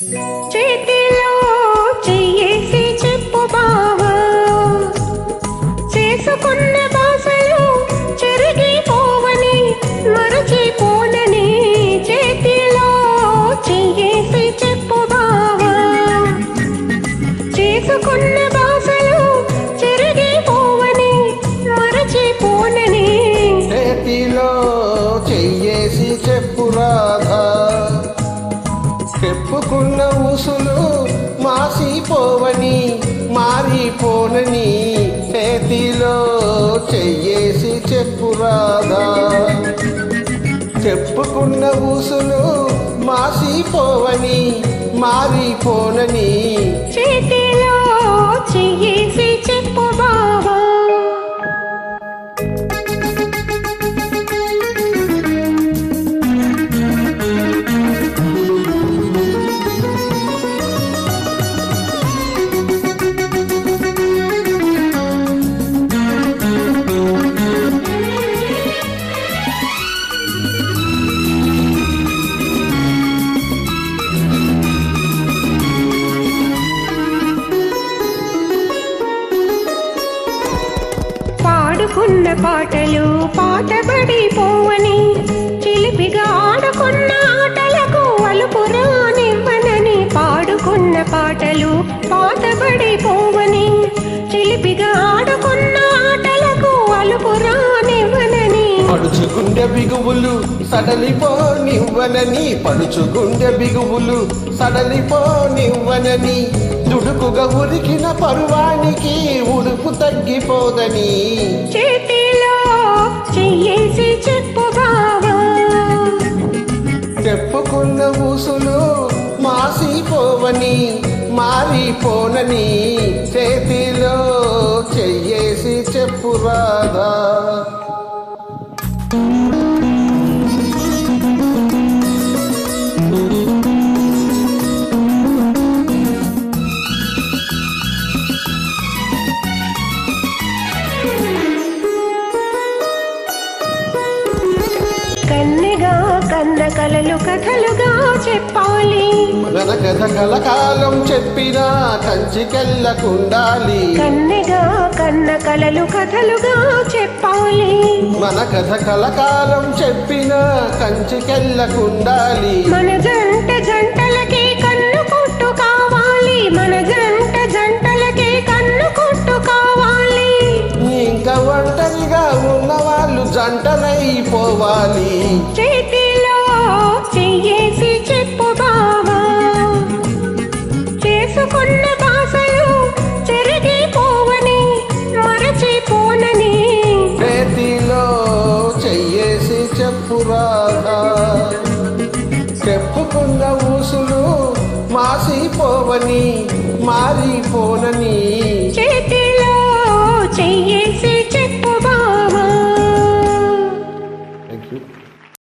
చేతిలో చెయ్యేసి చెప్పు బావా. చేసుకున్న బాసలు చెరిగిపోవని మరచిపోనని చేతిలో చెయ్యేసి చెప్పు బావా. చేసుకున్న బాసలు చెరిగిపోవని మరచిపోనని చేతిలో చెయ్యేసి పోవని మారిపోనని చేతిలో చెయ్యేసి చెప్పురాదా చెప్పుకున్న ఊసులు మాసిపోవని మారిపోనని చేతి పాడుకున్న పాటలు పాతబడిపోవని చిలిపిగా ఆడుకున్న ఆటలకు అలుపు రానివ్వనని పాడుకున్న పాటలు పాతబడి పోవని చిలిపిగా ఆడుకున్న ఆటలకు అలుపు రానివ్వనని. పడుచుగుండె బిగువులు సడలిపోనివ్వనని పడుచుగుండె బిగువులు సడలిపోనివ్వనని దుడుకుగా ఉరికిన పరువానికి ఉడుకు తగ్గిపోదని. చేతిలో చెయ్యేసి చెప్పు చెప్పుకున్న ఊసులు మాసిపోవని మారిపోనని చేతిలో చెయ్యేసి చెప్పు రాధా. కన్న కలలు కథలుగా చెప్పాలి. మన కథ కలకాలం చెప్పినా కంచికెళ్ళకుండాలి కన్నెగా కన్న కలలు కథలుగా చెప్పాలి. మన కథ కలకాలం చెప్పినా కంచికెళ్ళకుండాలి మన జంట జంటలకి కన్ను కొట్టు కావాలి. మన జంట జంటలకి కన్ను కొట్టు కావాలి. ఇంకా ఒంటరిగా ఉన్న వాళ్ళు జంటలైపోవాలి. చేతిలో చేసుకున్న బాసలు చెరిగిపోవని మరచిపోనని. చేతిలో చెయ్యేసి చెప్పుకున్న ఊసులు మాసిపోవని మారిపోనని.